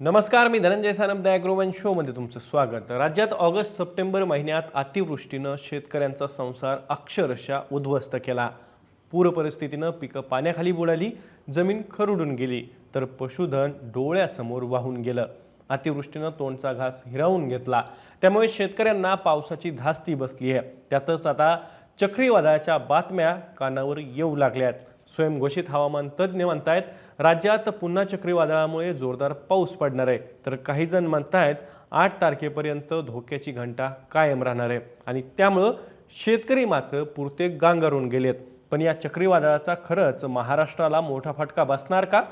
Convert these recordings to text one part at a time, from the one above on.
नमस्कार मी धनंजय सानप दॅग्रोवन शोमध्ये तुमचं स्वागत. राज्यात ऑगस्ट सप्टेंबर महिन्यात अतिवृष्टीनं शेतकऱ्यांचा संसार अक्षरशः उद्ध्वस्त केला. पूर परिस्थितीनं पिकं पाण्याखाली बुडाली जमीन खरडून गेली तर पशुधन डोळ्यासमोर वाहून गेलं. अतिवृष्टीनं तोंडचा घास हिरावून घेतला. त्यामुळे शेतकऱ्यांना पावसाची धास्ती बसली आहे त्यातच आता चक्रीवादळाच्या बातम्या कानावर येऊ लागल्यात. स्वयंघोषित हवामान तज्ज्ञ म्हणतायत राज्यात पुन्हा चक्रीवादळामुळे जोरदार पाऊस पडणार आहे. तर काही जण म्हणतायत आठ तारखेपर्यंत धोक्याची घंटा कायम राहणार आहे. आणि त्यामुळं शेतकरी मात्र पुरते गांगारून गेलेत. पण या चक्रीवादळाचा खरंच महाराष्ट्राला मोठा फटका बसणार का?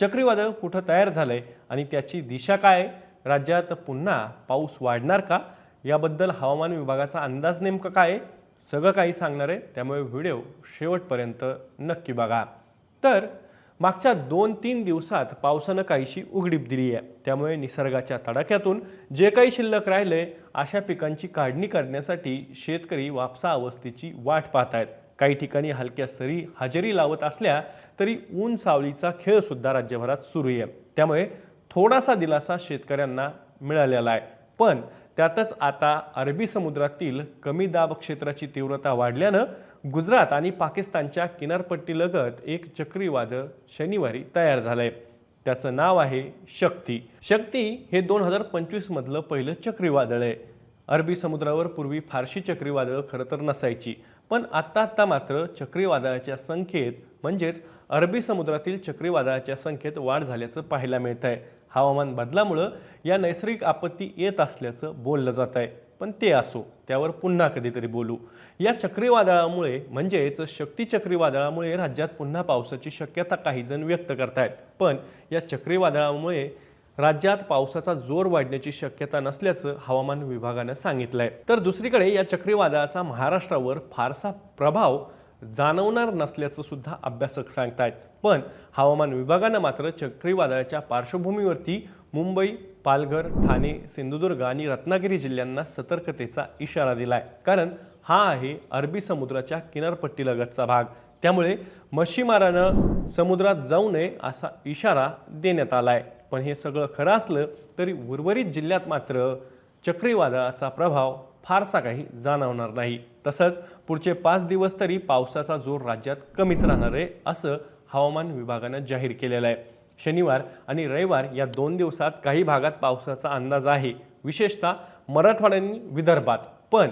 चक्रीवादळ कुठं तयार झालंय? आणि त्याची दिशा काय? आहे? राज्यात पुन्हा पाऊस वाढणार का? याबद्दल हवामान विभागाचा अंदाज नेमका काय? आहे? सगळं काही सांगणार आहे. त्यामुळे व्हिडिओ शेवटपर्यंत नक्की बघा. तर मागच्या दोन तीन दिवसात पावसानं काहीशी उघडीप दिली आहे. त्यामुळे निसर्गाच्या तडाख्यातून जे काही शिल्लक राहिले अशा पिकांची काढणी करण्यासाठी शेतकरी वापसा अवस्थेची वाट पाहत आहेत काही ठिकाणी हलक्या सरी हजेरी लावत असल्या तरी ऊन सावलीचा खेळ सुद्धा राज्यभरात सुरू आहे. त्यामुळे थोडासा दिलासा शेतकऱ्यांना मिळालेला आहे. पण त्यातच आता अरबी समुद्रातील कमी दाब क्षेत्राची तीव्रता वाढल्यानं गुजरात आणि पाकिस्तानच्या किनारपट्टीलगत एक चक्रीवादळ शनिवारी तयार झालंय. त्याचं नाव आहे शक्ती. शक्ती हे दोन हजार पंचवीसमधलं पहिलं चक्रीवादळ आहे. अरबी समुद्रावर पूर्वी फारशी चक्रीवादळं खरं तर नसायची पण आत्ता आत्ता मात्र चक्रीवादळाच्या संख्येत म्हणजेच अरबी समुद्रातील चक्रीवादळाच्या संख्येत वाढ झाल्याचं पाहायला मिळत आहे हवामान बदलामुळं या नैसर्गिक आपत्ती येत असल्याचं बोललं जात आहे. पण ते असो त्यावर पुन्हा कधीतरी बोलू. या चक्रीवादळामुळे म्हणजेच शक्ती चक्रीवादळामुळे राज्यात पुन्हा पावसाची शक्यता काही जण व्यक्त करतायत. पण या चक्रीवादळामुळे राज्यात पावसाचा जोर वाढण्याची शक्यता नसल्याचं हवामान विभागानं सांगितलंय. तर दुसरीकडे या चक्रीवादळाचा महाराष्ट्रावर फारसा प्रभाव जाणवणार नसल्याचं सुद्धा अभ्यासक सांगतायत. पण हवामान विभागानं मात्र चक्रीवादळाच्या पार्श्वभूमीवरती मुंबई पालघर ठाणे सिंधुदुर्ग आणि रत्नागिरी जिल्ह्यांना सतर्कतेचा इशारा दिलाय. कारण हा आहे अरबी समुद्राच्या किनारपट्टीलगतचा भाग. त्यामुळे मच्छीमारानं समुद्रात जाऊ नये असा इशारा देण्यात आलाय. पण हे सगळं खरं असलं तरी उर्वरित जिल्ह्यात मात्र चक्रीवादळाचा प्रभाव फारसा काही जाणवणार नाही. तसंच पुढचे पाच दिवस तरी पावसाचा जोर राज्यात कमीच राहणार आहे असं हवामान विभागानं जाहीर केलेलं आहे. शनिवार आणि रविवार या दोन दिवसात काही भागात पावसाचा अंदाज आहे. विशेषतः मराठवाड्यांनी विदर्भात. पण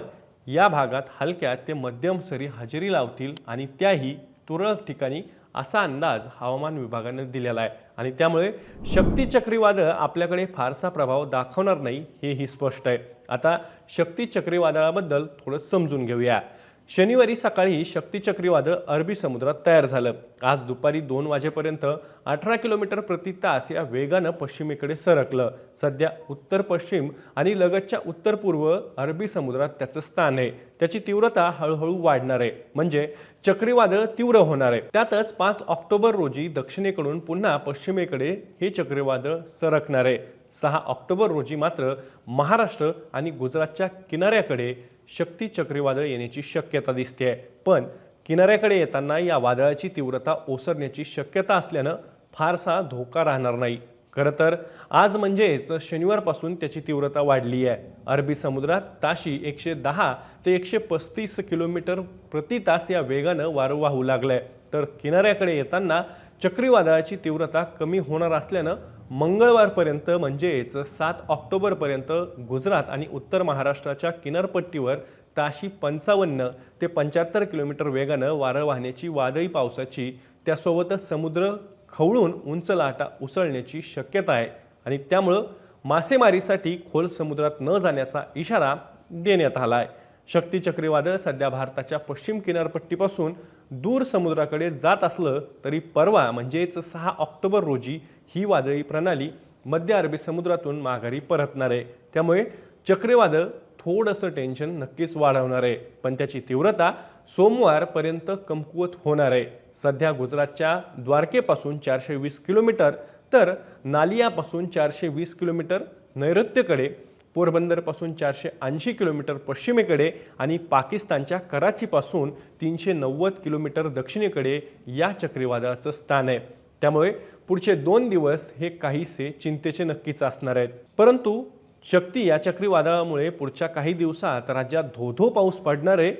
या भागात हलक्या ते मध्यम सरी हजेरी लावतील आणि त्याही तुरळक ठिकाणी असा अंदाज हवामान विभागानं दिलेला आहे. आणि त्यामुळे शक्ती चक्रीवादळ आपल्याकडे फारसा प्रभाव दाखवणार नाही हेही स्पष्ट आहे. आता शक्ती चक्रीवादळाबद्दल थोडं समजून घेऊया. शनिवारी सकाळी शक्ती चक्रीवादळ अरबी समुद्रात तयार झालं. आज दुपारी दोन वाजेपर्यंत अठरा किलोमीटर प्रति तास या वेगानं पश्चिमेकडे सरकलं. सध्या उत्तर पश्चिम आणि लगतच्या उत्तर पूर्व अरबी समुद्रात त्याचं स्थान आहे. त्याची तीव्रता हळूहळू वाढणार आहे. म्हणजे चक्रीवादळ तीव्र होणार आहे. त्यातच पाच ऑक्टोबर रोजी दक्षिणेकडून पुन्हा पश्चिमेकडे हे चक्रीवादळ सरकणार आहे. सहा ऑक्टोबर रोजी मात्र महाराष्ट्र आणि गुजरातच्या किनाऱ्याकडे शक्ती चक्रीवादळ येण्याची शक्यता दिसते पण किनाऱ्याकडे येताना या वादळाची तीव्रता ओसरण्याची शक्यता असल्यानं फारसा धोका राहणार नाही. खरं तर आज म्हणजेच शनिवारपासून त्याची तीव्रता वाढली आहे. अरबी समुद्रात ताशी एकशे दहा ते एकशे पस्तीस किलोमीटर प्रति तास या वेगानं वारं वाहू लागलं आहे तर किनाऱ्याकडे येताना चक्रीवादळाची तीव्रता कमी होणार असल्यानं मंगळवारपर्यंत म्हणजेच सात ऑक्टोबरपर्यंत गुजरात आणि उत्तर महाराष्ट्राच्या किनारपट्टीवर ताशी पंचावन्न ते पंच्याहत्तर किलोमीटर वेगानं वारं वाहण्याची वादळी पावसाची त्यासोबतच समुद्र खवळून उंच लाटा उसळण्याची शक्यता आहे आणि त्यामुळं मासेमारीसाठी खोल समुद्रात न जाण्याचा इशारा देण्यात आला आहे शक्ती चक्रीवादळ सध्या भारताच्या पश्चिम किनारपट्टीपासून दूर समुद्राकडे जात असलं तरी परवा म्हणजेच सहा ऑक्टोबर रोजी ही वादळी प्रणाली मध्य अरबी समुद्रातून माघारी परतणार. आहे त्यामुळे चक्रीवादळ थोडंसं टेन्शन नक्कीच वाढवणार. आहे पण त्याची तीव्रता सोमवारपर्यंत कमकुवत होणार. आहे सध्या गुजरातच्या द्वारकेपासून चारशे वीस किलोमीटर तर नालियापासून चारशे वीस किलोमीटर नैऋत्येकडे पोरबंदरपासून चारशे ऐंशी किलोमीटर पश्चिमेकडे आणि पाकिस्तानच्या कराचीपासून तीनशे नव्वद किलोमीटर दक्षिणेकडे या चक्रीवादळाचं स्थान आहे. त्यामुळे पुढचे दोन दिवस हे काहीसे चिंतेचे नक्कीच असणार आहेत. परंतु शक्ती या चक्रीवादळामुळे पुढच्या काही दिवसात राज्यात धोधो पाऊस पडणार आहे.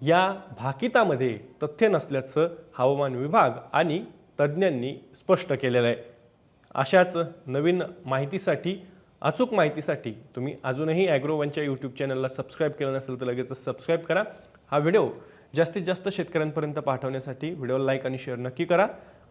या भाकितामध्ये तथ्य नसल्याचं हवामान विभाग आणि तज्ज्ञांनी स्पष्ट केलेलं आहे. अशाच नवीन माहितीसाठी अचूक माहितीसाठी तुम्ही अजूनही ॲग्रोवनच्या यूट्यूब चॅनलला सबस्क्राईब केलं नसेल तर लगेचच सबस्क्राईब करा. हा व्हिडिओ जास्तीत जास्त शेतकऱ्यांपर्यंत पाठवण्यासाठी व्हिडिओला लाईक आणि शेअर नक्की करा.